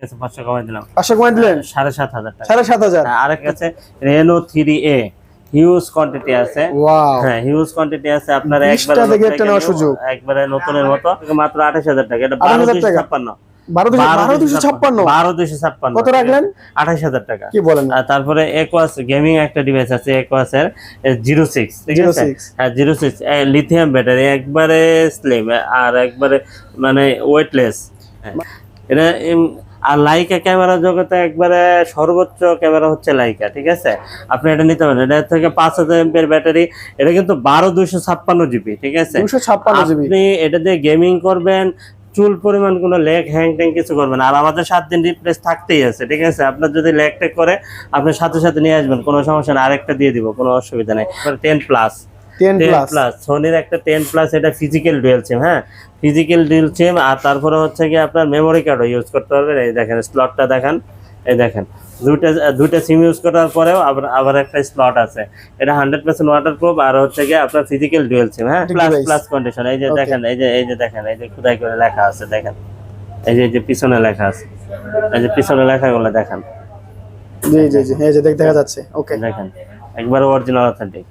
ঠিক আছে পাঁচশো কমাই দিলাম। পাঁচশো কমাই দিলেন? সাড়ে সাত হাজার সাড়ে সাত হাজার? হ্যাঁ, আরেক আছে Reno three A huge quantity আছে। হ্যাঁ হিউজ কোয়ান্টিটি আছে আপনার একবারে থেকে নতুন একটা নেওয়ার নিউ, সুযোগ। একবারে নতুনের মতো মাত্র আঠাশ হাজার টাকা এটা বারো দুশো ছাপ্পান্ন। তারপরে গেমিং একটা ডিভাইস আছে একোয়াসের জিরো সিক্স ঠিক জিরো আছে সিক্স হ্যাঁ জিরো সিক্স লিথিয়াম ব্যাটারি একবারে স্লিম আর একবারে মানে ওয়েটলেস এটা আর লাইকা ক্যামেরা জগতে একবারে সর্বোচ্চ ক্যামেরা হচ্ছে লাইকা ঠিক আছে? আপনি এটা নিতে পারেন। এটা থেকে পাঁচ হাজার এমপের ব্যাটারি এটা কিন্তু বারো দুইশো ছাপ্পান্ন জিবি ঠিক আছে? দুশো ছাপ্পান্ন জিবি আপনি এটা দিয়ে গেমিং করবেন চুল পরিমাণ কোনো লেগ হ্যাং ট্যাং কিছু করবেন না। আর আমাদের সাত দিন রিপ্লেস থাকতেই আছে ঠিক আছে? আপনার যদি লেগ টেক করে আপনি সাথে সাথে নিয়ে আসবেন কোনো সমস্যা না। আরেকটা দিয়ে দিব কোনো অসুবিধা নেই। টেন প্লাস সোনির একটা টেন প্লাস এটা ফিজিক্যাল ডুয়েল সিম হ্যাঁ? ফিজিক্যাল ডুয়েল সিম আর তারপরে হচ্ছে কি আপনার মেমোরি কার্ডও ইউজ করতে পারবেন। এই দেখেন স্লটটা দেখান। এই দেখেন দুইটা দুইটা সিম ইউজ করার পরেও আবার আবার একটা স্লট আছে। এটা হান্ড্রেড পার্সেন্ট ওয়াটার প্রুফ আর হচ্ছে কি আপনার ফিজিক্যাল ডুয়েল সিম হ্যাঁ. প্লাস প্লাস কন্ডিশন এই যে দেখেন এই যে এই যে দেখেন এই যে খুদাই করে লেখা আছে দেখেন। এই যে এই যে পিছনে লেখা আছে। এই যে পিছনে লেখাগুলো দেখেন। জি জি জি এই যে দেখা যাচ্ছে ওকে দেখেন একবার অরিজিনাল অথেন্টিক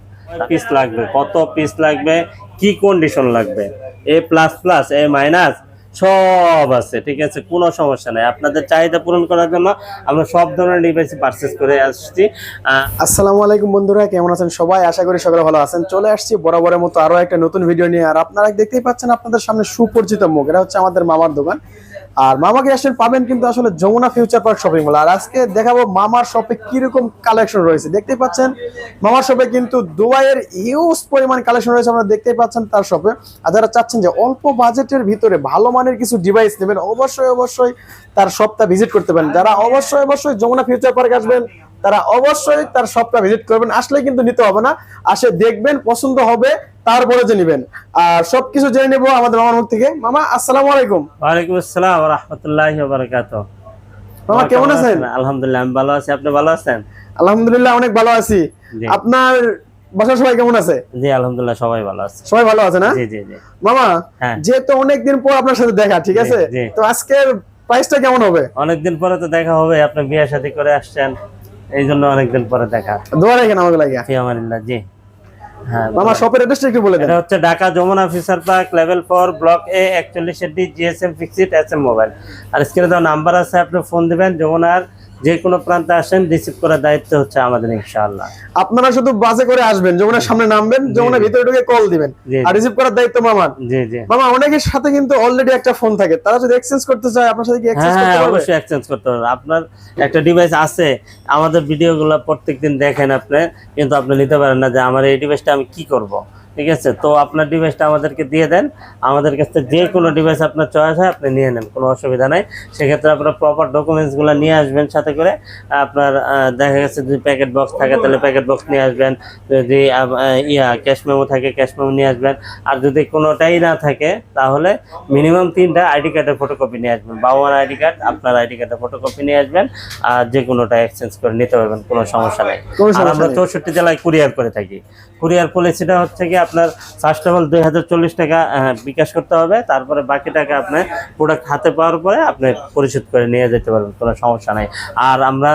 পিস লাগবে? কত পিস লাগবে? কি কন্ডিশন লাগবে? A plus plus A minus সব আছে, ঠিক আছে? কোনো সমস্যা নাই। আপনাদের চাহিদা পূরণ করার জন্য আমরা সব ধরনের ডিভাইস পারচেস করে আসছি। আসসালামু আলাইকুম বন্ধুরা, কেমন আছেন সবাই? আশা করি সকলে ভালো আছেন। চলে আসছি বরাবরের মতো আরও একটা নতুন ভিডিও নিয়ে। আর আপনারা দেখতেই পাচ্ছেন আপনাদের সামনে সুপরিচিত মুখ। এটা হচ্ছে আমাদের মামার দোকান। আর মামা গ্যাসের পাবেন কিন্তু আসলে Jamuna future park shopping mall আর আজকে দেখাবো মামার শপে কীরকম কালেকশন রয়েছে। দেখতে পাচ্ছেন, মামার শপে কিন্তু দুবাইয়ের ইউজ পরিমাণ কালেকশন রয়েছে, আপনারা দেখতেই পাচ্ছেন তার শপে আর যারা চাচ্ছেন যে অল্প বাজেটের ভিতরে ভালো মানের কিছু ডিভাইস নেবেন, অবশ্যই অবশ্যই তার শপটা ভিজিট করতে পারেন। যারা অবশ্যই অবশ্যই যমুনা ফিউচার পার্ক আসবেন তারা অবশ্যই তার শপটা ভিজিট করবেন। আসলে কিন্তু নিতে হবে না। আসে দেখবেন পছন্দ হবে তারপরে যে নেবেন। আর সবকিছু জেনে নেব আমাদের মামার মুখ থেকে। মামা আসসালামু আলাইকুম। ওয়ালাইকুম আসসালাম রহমতুল্লাহ মামা কেমন আছেন? আলহামদুলিল্লাহ আমি ভালো আছি। আপনি ভালো আছেন? আলহামদুলিল্লাহ অনেক ভালো আছি। আপনার বাসার সবাই কেমন আছে? জি আলহামদুলিল্লাহ সবাই ভালো আছে। সবাই ভালো আছে না? জি জি জি। মামা হ্যাঁ। যেহেতু অনেকদিন পর আপনার সাথে দেখা ঠিক আছে? তো আজকের প্রাইসটা কেমন হবে? অনেকদিন পরে তো দেখা হবে। আপনি বিয়ে শাদী করে আসছেন। এই জন্য অনেকদিন পরে দেখা। দোয়া রাখেন আমাকে লাগিয়া জি জি। হ্যাঁ মামা শপের অ্যাড্রেসটা একটু বলে দেন। এটা হচ্ছে Dhaka Jamuna park level block A D GSM fixed mobile আর স্ক্রিনে দেওয়া নাম্বার আছে আপনি ফোন দিবেন যমুনার যে কোনো প্রান্তে আসেন রিসিভ করার দায়িত্ব হচ্ছে আমাদের ইনশাআল্লাহ। আপনারা শুধু বাসে করে আসবেন যমুনার সামনে নামবেন যমুনার ভিতরে ঢুকে কল দিবেন। আর রিসিভ করার দায়িত্ব মামার। জি জি। মামা অনেকের সাথে কিন্তু অলরেডি একটা ফোন থাকে। তারা যদি এক্সচেঞ্জ করতে চায় আপনার সাথে কি এক্সচেঞ্জ করতে হ্যাঁ, পারবে? অবশ্যই এক্সচেঞ্জ করতে পারবেন আপনার একটা ডিভাইস আছে আমাদের ভিডিওগুলো প্রত্যেকদিন দেখেন আপনি কিন্তু আপনি নিতে পারেন না যে আমার এই ডিভাইসটা আমি কি করব। ঠিক আছে? তো আপনার ডিভাইসটা আমাদেরকে দিয়ে দেন। আমাদের কাছে যে কোনো ডিভাইস আপনার চয়েস হয় আপনি নিয়ে নেন কোনো অসুবিধা নাই। সেক্ষেত্রে আপনার প্রপার ডকুমেন্টসগুলো নিয়ে আসবেন সাথে করে। আপনার দেখা গেছে যদি প্যাকেট বক্স থাকে তাহলে প্যাকেট বক্স নিয়ে আসবেন। যদি ইয়া ক্যাশ মেমো থাকে ক্যাশ মেমো নিয়ে আসবেন। আর যদি কোনোটাই না থাকে তাহলে মিনিমাম তিনটা আইডি কার্ডের ফটোকপি নিয়ে আসবেন। বাবার আইডি কার্ড আপনার আইডি কার্ডের ফটোকপি নিয়ে আসবেন। আর যে কোনোটা এক্সচেঞ্জ করে নিতে পারবেন কোনো সমস্যা নেই। আমরা চৌষট্টি জেলায় কুরিয়ার করে থাকি। কুরিয়ার পলিসিটা হচ্ছে কি আপনার ফার্স্ট অফ অল দুই টাকা বিকাশ করতে হবে। তারপরে বাকি টাকা আপনি প্রোডাক্ট হাতে পাওয়ার পরে আপনি পরিশোধ করে নিয়ে যেতে পারবেন কোনো সমস্যা নেই। আর আমরা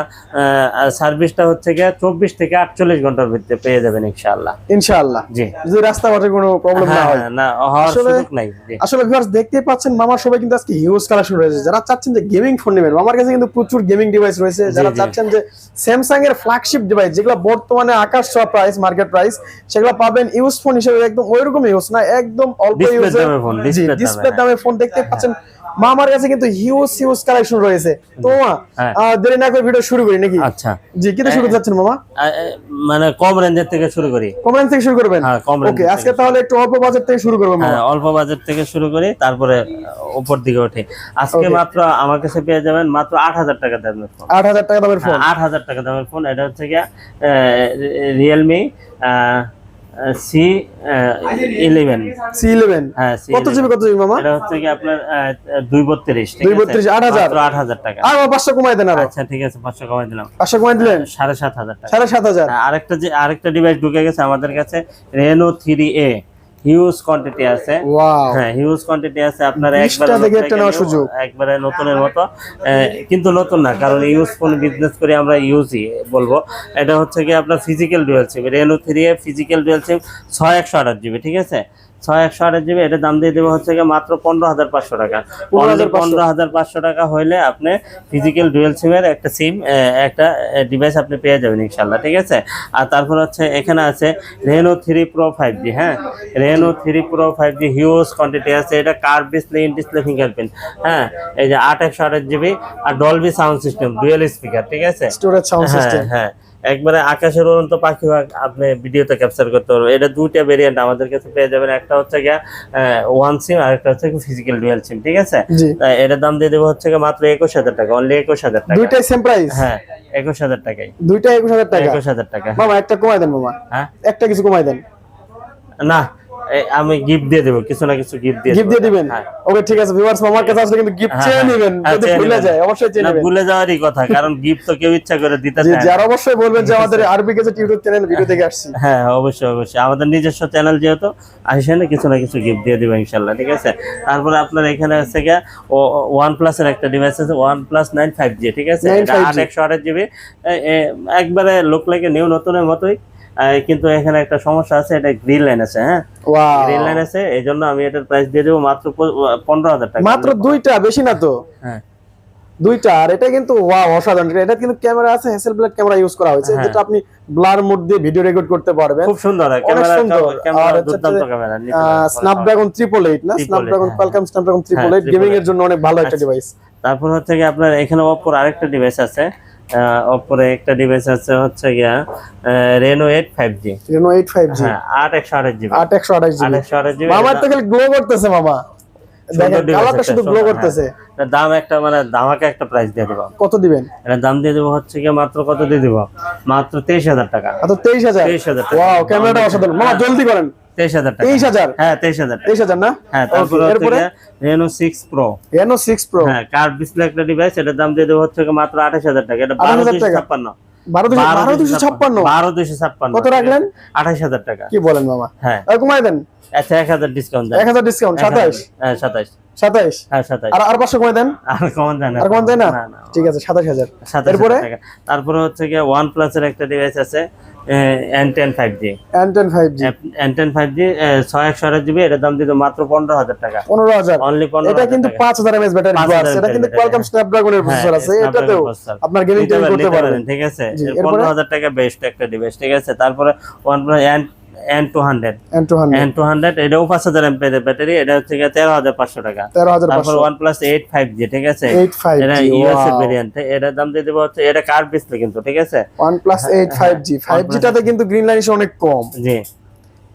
সার্ভিসটা হচ্ছে গিয়ে চব্বিশ থেকে আটচল্লিশ ঘণ্টার ভিতরে পেয়ে যাবেন ইনশাআল্লাহ। ইনশাআল্লাহ। জি। যদি রাস্তাঘাটে কোনো প্রবলেম না হ্যাঁ হয়। হ্যাঁ, না হওয়ার সুযোগ নাই আসলে ভিউয়ার্স দেখতেই পাচ্ছেন মামার সবাই কিন্তু আজকে হিউজ কালেকশন রয়েছে। যারা চাচ্ছেন যে গেমিং ফোন নেবেন মামার কাছে কিন্তু প্রচুর গেমিং ডিভাইস রয়েছে। যারা চাচ্ছেন যে স্যামসাং এর ফ্ল্যাগশিপ ডিভাইস যেগুলো বর্তমানে আকাশ ছোঁয়া প্রাইস মার্কেট প্রাইস সেগুলো পাবেন ইউজ ফোন হিসেবে একদম ওইরকম ইউজ না? একদম অল্প ইউজ দামে, ডিসপ্লে হ্যাঁ। দামের ফোন দেখতে পাচ্ছেন। মামার কাছে কিন্তু হিউজ হিউজ কালেকশন রয়েছে। তো মা হ্যাঁ। দেরি না করে ভিডিও শুরু করি নাকি? আচ্ছা। জি কিন্তু শুরু যাচ্ছেন মামা? মানে কম রেঞ্জের থেকে শুরু করি। কমেন্ট থেকে শুরু করবেন? হ্যাঁ, কম ওকে আজকে তাহলে একটু অল্প বাজেট থেকে শুরু করব মামা। হ্যাঁ অল্প বাজেট থেকে শুরু করি তারপরে উপর দিকে ওঠে। আজকে মাত্র আমার কাছে পেয়ে যাবেন মাত্র আট হাজার টাকা দামের ফোন আট হাজার টাকা দামের ফোন আট হাজার টাকা দামের ফোন এটা হচ্ছে গিয়া realme C eleven C eleven হ্যাঁ C11 কত জিবি কত জিবি মামা? এটা হচ্ছে কি আপনার দুই বত্রিশ দুই? বত্রিশ, আট হাজার? আট হাজার টাকা। আর পাঁচশো কমাই দেন আরও। আচ্ছা ঠিক আছে পাঁচশো কমাই দিলাম। পাঁচশো কমাই দিলেন? সাড়ে সাত হাজার টাকা। সাড়ে সাত হাজার। আরেকটা যে আরেকটা ডিভাইস ঢুকে গেছে আমাদের কাছে Reno three A huge quantity আছে। হ্যাঁ হিউজ কোয়ান্টিটি আছে। আপনার একবারে সুযোগ। একবারে নতুনের মতো। কিন্তু নতুন না কারণ ইউজ ফোন বিজনেস করে আমরা ইউজই বলব। এটা হচ্ছে কি আপনার physical dual sim Reno three A physical dual sim ছয় একশো আঠাশ জিবি ঠিক আছে? ছয় একশো আঠাশ জিবি এটা দাম দিয়ে দেবো হচ্ছে মাত্র পনেরো হাজার পাঁচশো টাকা। 15,500 পনেরো হাজার পাঁচশো টাকা হইলে আপনি ফিজিক্যাল ডুয়েল সিমের একটা সিম একটা ডিভাইস আপনি পেয়ে যাবেন ইনশাল্লাহ ঠিক আছে? আর তারপর হচ্ছে এখানে আছে Reno three pro five G হ্যাঁ? Reno three pro five G huge quantity আছে। এটা কার ডিসপ্লে ইন ডিসপ্লে ফিঙ্গারপ্রিন্ট হ্যাঁ? এই যে আট একশো আঠাশ জিবি আর Dolby sound system dual speaker ঠিক আছে? স্টোরেজ সাউন্ড হ্যাঁ সিস্টেম হ্যাঁ। একবারে আকাশের উড়ন্ত পাখি ভাগ আপনি ভিডিওতে ক্যাপচার করতে পারবেন। এটা দুইটা ভেরিয়েন্ট আমাদের কাছে পেয়ে যাবেন। একটা হচ্ছে গিয়া ওয়ান সিম আর একটা হচ্ছে ফিজিক্যাল ডুয়েল সিম ঠিক আছে? এটার দাম দিয়ে দেবো হচ্ছে মাত্র একুশ হাজার টাকা অনলি একুশ হাজার টাকা। দুইটাই সেম প্রাইস হ্যাঁ একুশ হাজার টাকাই। দুইটা একুশ হাজার টাকা? একুশ হাজার টাকা। মামা একটা কমাই দেন মামা। হ্যাঁ? একটা কিছু কমাই দেন। না আমি গিফট দিয়ে দেবো কিছু না কিছু গিফট দিয়ে গিফট দিয়ে দিবেন? হ্যাঁ। ওকে ঠিক আছে ভিউয়ার্স মামার কাছে আসলে কিন্তু গিফট হ্যাঁ, চেয়ে হ্যাঁ, নেবেন হ্যাঁ, যদি ভুলে। যায় অবশ্যই চেয়ে নেবেন। ভুলে যাওয়ারই কথা কারণ গিফট তো কেউ ইচ্ছা করে দিতে চায় অবশ্যই বলবেন যে আমাদের আরবি গেছে ইউটিউব চ্যানেল ভিডিও থেকে আসছি। হ্যাঁ অবশ্যই অবশ্যই। আমাদের নিজস্ব চ্যানেল যেহেতু আসেন কিছু না কিছু গিফট দিয়ে দিবে ইনশাল্লাহ ঠিক আছে? তারপরে আপনার এখানে আছে গিয়া ও ওয়ান প্লাসের একটা ডিভাইস আছে নাইন ফাইভ জি ঠিক আছে? এটা 5G আট একশো আঠাশ জিবি একবারে লোক লাগে নিউ নতুনের মতোই। কিন্তু এখানে একটা সমস্যা আছে এটা গ্রিন লাইন আছে হ্যাঁ? ওয়াও গ্রিন লাইন আছে এই জন্য আমি এটার প্রাইস দিয়ে দেবো মাত্র পনেরো হাজার টাকা। মাত্র দুইটা বেশি না তো? হ্যাঁ। দুইটা আর এটা কিন্তু ওয়াও অসাধারণ। এটা কিন্তু ক্যামেরা আছে হ্যাসেল ক্যামেরা ইউজ করা হয়েছে হ্যাঁ। যেটা আপনি ব্লার মোড দিয়ে ভিডিও রেকর্ড করতে পারবেন। খুব সুন্দর ক্যামেরা সুন্দর। ক্যামেরা দুর্দান্ত ক্যামেরা স্ন্যাপড্রাগন ট্রিপল এইট না? 888, স্ন্যাপড্রাগন হ্যাঁ, কোয়ালকম স্ন্যাপড্রাগন হ্যাঁ, গেমিং এর জন্য অনেক ভালো একটা আচ্ছা। ডিভাইস তারপর হচ্ছে কি আপনার এখানে অপোর আরেকটা ডিভাইস আছে অপরে একটা ডিভাইস আছে হচ্ছে গিয়া Reno eight five G Reno eight five G হ্যাঁ আট একশো আঠাশ জিবি। আট একশো আঠাশ আট জিবি একশো আঠাশ জিবি। মামার তো খালি গ্লো করতেছে মামা। কালারটা শুধু গ্লো করতেছে। দাম একটা মানে দামাকে একটা প্রাইস দিয়ে দেবো। কত দিবেন? এটা দাম দিয়ে দেবো হচ্ছে কি মাত্র কত দিয়ে দেবো? মাত্র তেইশ হাজার টাকা। তেইশ হাজার? তেইশ হাজার টাকা। ওয়াও ক্যামেরাটা অসাধারণ। মামা জলদি করেন। হাজার তেইশ হাজার? তেইশ হাজার টাকা। তেইশ হাজার না? তারপরে হচ্ছে Reno six pro Reno six pro হ্যাঁ কার্ভ ডিসপ্লে একটা ডিভাইস এটার দাম দিয়ে দেবো হচ্ছে মাত্র আঠাশ হাজার টাকা। এটা বারো ছাপ্পান্ন। বারো দুশো বারো দুশো ছাপ্পান্ন? বারো দুইশো ছাপ্পান্ন। কত রাখলেন? আঠাশ হাজার টাকা। কি বলেন মামা? হ্যাঁ। আর কমাই দেন। আচ্ছা এক হাজার ডিসকাউন্ট এক হাজার ডিসকাউন্ট সাতাইশ? হ্যাঁ সাতাইশ। সাতাইশ? হ্যাঁ সাতাইশ। আর আর পাঁচশো কমাই দেন? আর কমন যায় না। আর কমান যায় না? না না। ঠিক আছে সাতাশ হাজার? তারপরে হচ্ছে গিয়ে ওয়ান প্লাসের একটা ডিভাইস আছে। জিবি দাম দিত মাত্র টাকা। অনলি এটা কিন্তু পাঁচ হাজার এমএস ব্যাটারি 5,000 এটা কিন্তু হ্যাঁ। প্রসেসর আছে। এটাতেও আপনার গেমিং করতে পারবেন ঠিক আছে? জি, এরপরে? পনেরো হাজার টাকা বেস্ট একটা ডিভাইস ঠিক আছে? তারপরে N two hundred N two hundred এটাও পাঁচ হাজার এমপের ব্যাটারি এটা হচ্ছে তেরো হাজার পাঁচশো টাকা। তেরো হাজার তারপর one plus eight five G ঠিক আছে? এটা ইউএস এর ভেরিয়েন্ট এটার দাম দিয়ে দেবো হচ্ছে এটা কার ডিসপ্লে কিন্তু ঠিক আছে? OnePlus eight five G five জিটাতে কিন্তু গ্রিন লাইন অনেক কম। জি।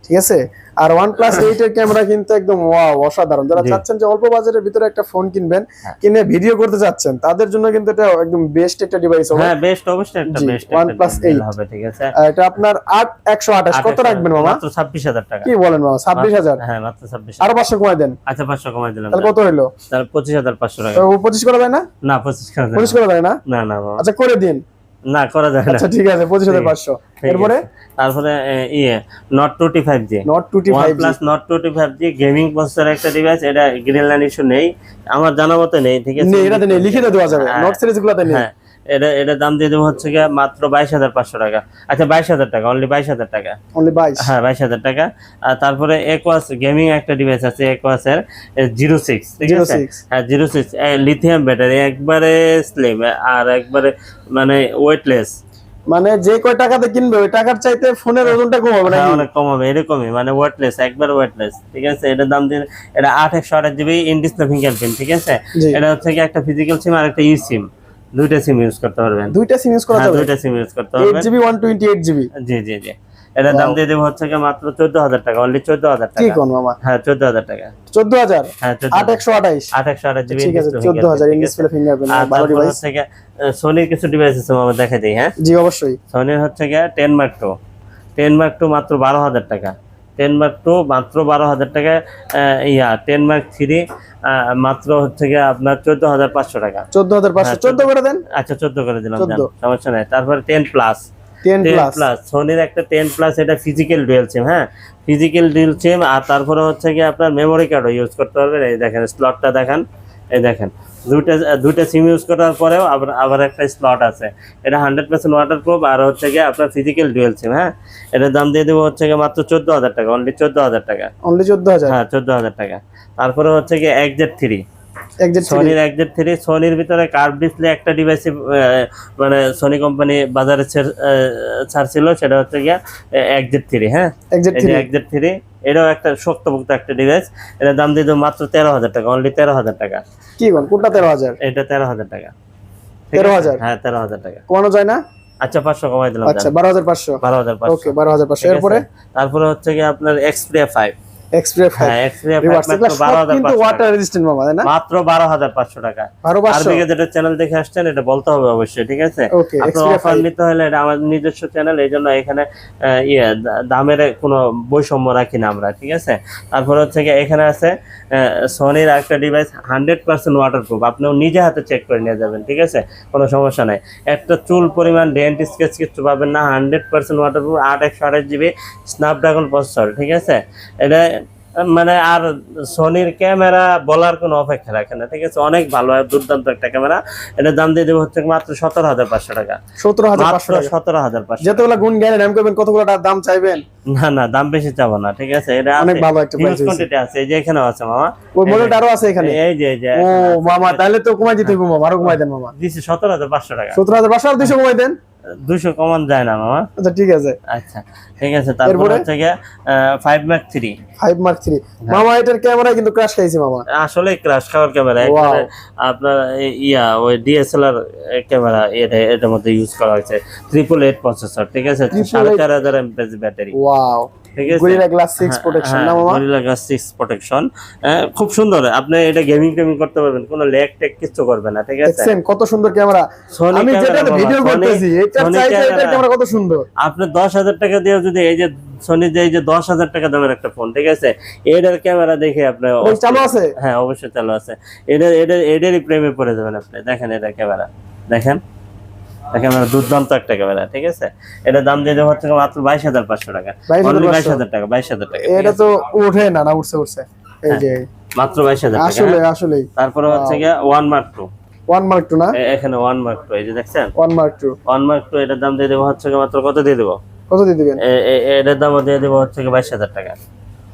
ঠিক আছে? আর ওয়ান প্লাস এইট এর ক্যামেরা কিন্তু একদম ওয়াও অসাধারণ। যারা হ্যাঁ। চাচ্ছেন যে অল্প বাজারের ভিতরে একটা ফোন কিনবেন কিনে ভিডিও করতে চাচ্ছেন তাদের জন্য কিন্তু এটা একদম বেস্ট একটা ডিভাইস হবে। হ্যাঁ বেস্ট অবশ্যই একটা বেস্ট OnePlus 8 হবে ঠিক আছে? এটা আপনার আট একশো আঠাশ। কত রাখবেন মামা? মাত্র ছাব্বিশ হাজার টাকা। কি বলেন মামা? ছাব্বিশ হাজার? হ্যাঁ মাত্র ছাব্বিশ আরও পাঁচশো কমাই দেন। আচ্ছা পাঁচশো কমাই দিলাম। তাহলে কত হইল? তাহলে পঁচিশ হাজার পাঁচশো টাকা। তো পঁচিশ করা যায় না? না পঁচিশ করা যায়। করা যায় না? না না আচ্ছা করে দিন। না করা যায় না। আচ্ছা ঠিক আছে পঁচিশ হাজার ঠিক পাঁচশো। ঠিক এরপরে? তারপরে ইয়ে Nord two T five G Nord two T one five plus Nord two T five G gaming processor একটা ডিভাইস এটা গ্রিন লাইন ইস্যু নেই। আমার জানা মতে নেই ঠিক আছে? নেই এটাতে নেই লিখে দেওয়া যাবে। হ্যাঁ। নট সিরিজ গুলাতে নেই। হ্যাঁ। এটা এটা দাম দিয়ে দেবো হচ্ছে গিয়ে মাত্র বাইশ হাজার পাঁচশো টাকা। আচ্ছা বাইশ হাজার টাকা অনলি বাইশ হাজার টাকা। অনলি বাইশ? হ্যাঁ বাইশ হাজার টাকা। আর তারপরে একোয়াস গেমিং একটা ডিভাইস আছে একোয়াসের জিরো সিক্স ঠিক আছে? হ্যাঁ জিরো সিক্স লিথিয়াম ব্যাটারি একবারে স্লিম আর একবারে মানে ওয়েটলেস মানে যে কয় টাকাতে কিনবে ওই টাকার চাইতে ফোনের ওজনটা কম হবে হ্যাঁ নাকি? অনেক কম হবে এরকমই মানে ওয়েটলেস একবার ওয়েটলেস ঠিক আছে? এটার দাম দিয়ে এটা আট একশো আঠাশ জিবি ইন ডিসপ্লে ফিঙ্গারপ্রিন্ট ঠিক আছে? এটা হচ্ছে কি একটা ফিজিক্যাল সিম আর একটা ই সিম দুইটা সিম ইউজ করতে পারবেন। দুইটা সিম ইউজ করা যাবে দুইটা সিম ইউজ করতে পারবেন। GB one twenty eight GB জি জি জি। এটার দাম দিয়ে দেবো হচ্ছে মাত্র চোদ্দ হাজার টাকা অনলি চোদ্দ হাজার কি টাকা। কোন মামা? হ্যাঁ চোদ্দ হাজার টাকা। চোদ্দ হাজার হ্যাঁ চোদ্দ আট একশো আঠাইশ। আট একশো আঠাশ জিবি ঠিক আছে চোদ্দ হাজার ইন ডিসপ্লে ফিঙ্গারপ্রিন্ট ভালো ডিভাইস গিয়ে সোনির কিছু ডিভাইস আছে আমরা দেখা দিই হ্যাঁ? জি অবশ্যই। সোনির হচ্ছে গিয়ে ten mark two ten mark two মাত্র বারো হাজার টাকা। টেন মার্ক টু মাত্র বারো হাজার টাকা ইয়া টেন মার্ক থ্রি মাত্র হচ্ছে গিয়ে আপনার চোদ্দ হাজার পাঁচশো টাকা। চোদ্দ হাজার পাঁচশো। হ্যাঁ, চোদ্দ করে দেন? আচ্ছা চোদ্দ করে দিলাম সমস্যা নাই। তারপরে টেন প্লাস 10 টেন প্লাস সোনির একটা টেন প্লাস এটা ফিজিক্যাল ডুয়েল সিম হ্যাঁ? ফিজিক্যাল ডুয়েল সিম আর তারপরে হচ্ছে কি আপনার মেমোরি কার্ডও ইউজ করতে পারবেন। এই দেখেন স্লটটা দেখেন। এই দেখেন দুইটা দুইটা সিম ইউজ করার পরেও আবার আবার একটা স্লট আছে। এটা হান্ড্রেড পার্সেন্ট ওয়াটার প্রুফ আর হচ্ছে গিয়ে আপনার ফিজিক্যাল ডুয়েল সিম হ্যাঁ? এটার দাম দিয়ে দেবো হচ্ছে গিয়ে মাত্র চোদ্দ হাজার টাকা অনলি চোদ্দ হাজার টাকা। অনলি চোদ্দ হাজার? হ্যাঁ চোদ্দ হাজার টাকা। তারপরে হচ্ছে গিয়ে এক জেড থ্রি সোনির একজেট থ্রি সোনির ভিতরে কার্ভ ডিসপ্লে একটা ডিভাইস মানে সোনি কোম্পানি বাজারে ছাড়ছিল সেটা হচ্ছে গিয়া একজেট থ্রি হ্যাঁ? XZ three. এটাও একটা শক্তপোক্ত একটা ডিভাইস এটার দাম দিয়ে মাত্র তেরো হাজার টাকা অনলি তেরো হাজার টাকা। কি কোন কোনটা তেরো হাজার? এটা তেরো হাজার টাকা। আছে? 13,000? হ্যাঁ তেরো হাজার টাকা। কমানো যায় না? আচ্ছা পাঁচশো কমাই দিলাম আচ্ছা বারো হাজার পাঁচশো। বারো হাজার পাঁচশো। ওকে বারো হাজার পাঁচশো? এরপরে? তারপরে হচ্ছে কি আপনার এক্সপ্রিয়া ফাইভ এক্সপ্রে হ্যাঁ এক্সপ্রিয়া ফাইভ রিভার্স এগুলো মাত্র বারো সব হাজার কিন্তু পাঁচশো ওয়াটার টাকা। রেজিস্ট্যান্ট মামা তাই না? মাত্র বারো হাজার পাঁচশো টাকা। বারো পাঁচশো। আরবিকে যেটা চ্যানেল দেখে আসছেন এটা বলতে হবে অবশ্যই ঠিক আছে? ওকে অফার নিতে হলে এটা আমাদের নিজস্ব চ্যানেল এই জন্য এখানে ইয়ে দামের কোনো বৈষম্য রাখি না আমরা ঠিক আছে? তারপর হচ্ছে কি এখানে আছে সোনির একটা device hundred percent waterproof আপনিও নিজে হাতে চেক করে নিয়ে যাবেন ঠিক আছে? কোনো সমস্যা নাই। একটা চুল পরিমাণ ডেন্ট স্কেচ কিছু পাবেন না হান্ড্রেড পার্সেন্ট ওয়াটার প্রুফ আট একশো আঠাশ জিবি স্ন্যাপড্রাগন প্রসেসর ঠিক আছে? এটা মানে আর সোনির ক্যামেরা বলার কোনো অপেক্ষা রাখে না ঠিক আছে? অনেক ভালো দুর্দান্ত একটা ক্যামেরা। এটা দাম দিয়ে দেবো হচ্ছে মাত্র সতেরো হাজার পাঁচশো টাকা। সতেরো হাজার পাঁচশো সতেরো হাজার পাঁচশো যতগুলো গুণ জ্ঞানে নাম করবেন কতগুলো দাম চাইবেন? না না দাম বেশি চাবো না ঠিক আছে? এটা অনেক ভালো একটা কোয়ান্টিটি আছে এই যে এখানেও আছে মামা। ওই মডেলটা আরও আছে এখানে? এই যে এই যে ও মামা তাহলে তো কমাই দিতে হবে মামা আরও কমাই দেন মামা। দিছি সতেরো হাজার পাঁচশো টাকা। সতেরো হাজার পাঁচশো আর দুইশো কমাই দেন। দুশো কমান যায় না মামা? আচ্ছা ঠিক আছে। আচ্ছা ঠিক আছে তারপর হচ্ছে গিয়া five mark three five mark three হ্যাঁ। মামা এটার ক্যামেরা কিন্তু ক্রাশ খাইছে মামা। আসলে ক্রাশ খাওয়ার ক্যামেরা. আপনার ইয়া ওই ডিএসএলআর ক্যামেরা এটা এটার মধ্যে ইউজ করা হয়েছে। ট্রিপল এইট প্রসেসর ঠিক আছে? 888 সাড়ে চার হাজার এমপেজ ব্যাটারি ওয়াও ঠিক আছে? গরিলা গ্লাস সিক্স প্রোটেকশন না মামা গরিলা গ্লাস সিক্স প্রোটেকশন খুব সুন্দর। আপনি এটা গেমিং টেমিং করতে পারবেন কোনো কিছু করবে না ঠিক আছে? দেখছেন কত সুন্দর ক্যামেরা আমি যেটা ভিডিও করতেছি এটার চাইতে এটার ক্যামেরা কত সুন্দর। আপনি দশ হাজার টাকা দিয়ে যদি এই যে সনি যে এই যে দশ হাজার টাকা দামের একটা ফোন ঠিক আছে? এটার ক্যামেরা দেখে আপনি ওই চালু আছে? হ্যাঁ অবশ্যই চালু আছে। এটা এটা এটারই প্রেমে পড়ে যাবেন আপনি। দেখেন এটা ক্যামেরা দেখেন। ক্যামেরা দুর্দান্ত একটা ক্যামেরা ঠিক আছে? এটা দাম দিয়ে দেওয়া হচ্ছে মাত্র বাইশ হাজার পাঁচশো টাকা। বাইশ হাজার টাকা বাইশ হাজার টাকা এটা তো উঠে না না উঠছে উঠছে। এই যে মাত্র বাইশ হাজার আসলে হ্যাঁ? আসলে তারপরে হচ্ছে গিয়ে one mark two one mark two না? এখানে ওয়ান মার্ক টু এই যে দেখছেন? One mark two one mark two এটার দাম দিয়ে দেবো হচ্ছে মাত্র কত দিয়ে দেবো? কত দিয়ে দিবেন? এটার দাম দিয়ে দেবো হচ্ছে বাইশ হাজার টাকা।